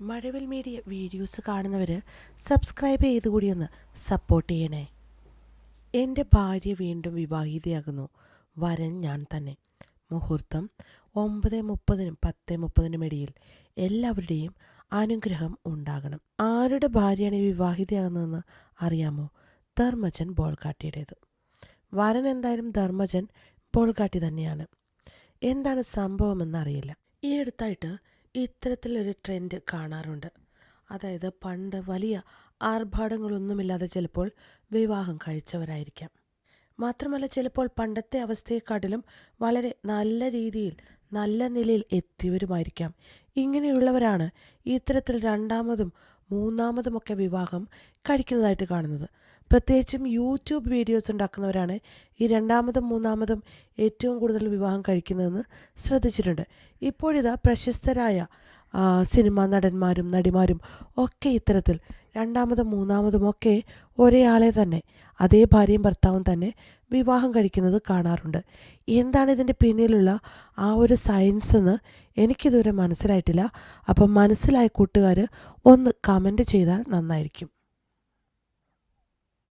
മഴവിൽ media videos കാണുന്നവർ subscribe ചെയ്ത് കൂടി ഒന്ന് സപ്പോർട്ട് ചെയ്യണേ. എന്റെ ഭാര്യ വീണ്ടും വിവാഹിതയാകുന്നു. വരൻ ഞാൻ തന്നെ. മുഹൂർത്തം ഒമ്പത് മുപ്പതിനും പത്ത് മുപ്പതിനും ഇടയിൽ എല്ലാവരുടെയും അനുഗ്രഹം ഉണ്ടാകണം. ആരുടെ ഭാര്യയാണ് വിവാഹിതയാകുന്നതെന്ന് അറിയാമോ? ധർമ്മജൻ ബോൾഗാട്ടിയുടേത്. വരൻ എന്തായാലും ധർമ്മജൻ ബോൾഗാട്ടി തന്നെയാണ്. എന്താണ് സംഭവമെന്നറിയില്ല ഈ അടുത്തായിട്ട് ഇത്തരത്തിലൊരു ട്രെൻഡ് കാണാറുണ്ട്. അതായത് പണ്ട് വലിയ ആർഭാടങ്ങളൊന്നുമില്ലാതെ ചിലപ്പോൾ വിവാഹം കഴിച്ചവരായിരിക്കാം. മാത്രമല്ല ചിലപ്പോൾ പണ്ടത്തെ അവസ്ഥയെക്കാട്ടിലും വളരെ നല്ല രീതിയിൽ നല്ല നിലയിൽ എത്തിയവരുമായിരിക്കാം. ഇങ്ങനെയുള്ളവരാണ് ഇത്തരത്തിൽ രണ്ടാമതും മൂന്നാമതുമൊക്കെ വിവാഹം കഴിക്കുന്നതായിട്ട് കാണുന്നത്. പ്രത്യേകിച്ചും യൂട്യൂബ് വീഡിയോസ് ഉണ്ടാക്കുന്നവരാണ് ഈ രണ്ടാമതും മൂന്നാമതും ഏറ്റവും കൂടുതൽ വിവാഹം കഴിക്കുന്നതെന്ന് ശ്രദ്ധിച്ചിട്ടുണ്ട്. ഇപ്പോഴിതാ പ്രശസ്തരായ സിനിമാ നടന്മാരും നടിമാരും ഒക്കെ ഇത്തരത്തിൽ രണ്ടാമതും മൂന്നാമതും ഒക്കെ ആളെ തന്നെ അതേ ഭാര്യയും ഭർത്താവും തന്നെ വിവാഹം കഴിക്കുന്നത് കാണാറുണ്ട്. എന്താണ് ഇതിന്റെ പിന്നിലുള്ള ആ ഒരു സയൻസ് എന്ന് എനിക്കിതുവരെ മനസ്സിലായിട്ടില്ല. അപ്പം മനസ്സിലായ കൂട്ടുകാർ ഒന്ന് കമന്റ് ചെയ്താൽ നന്നായിരിക്കും.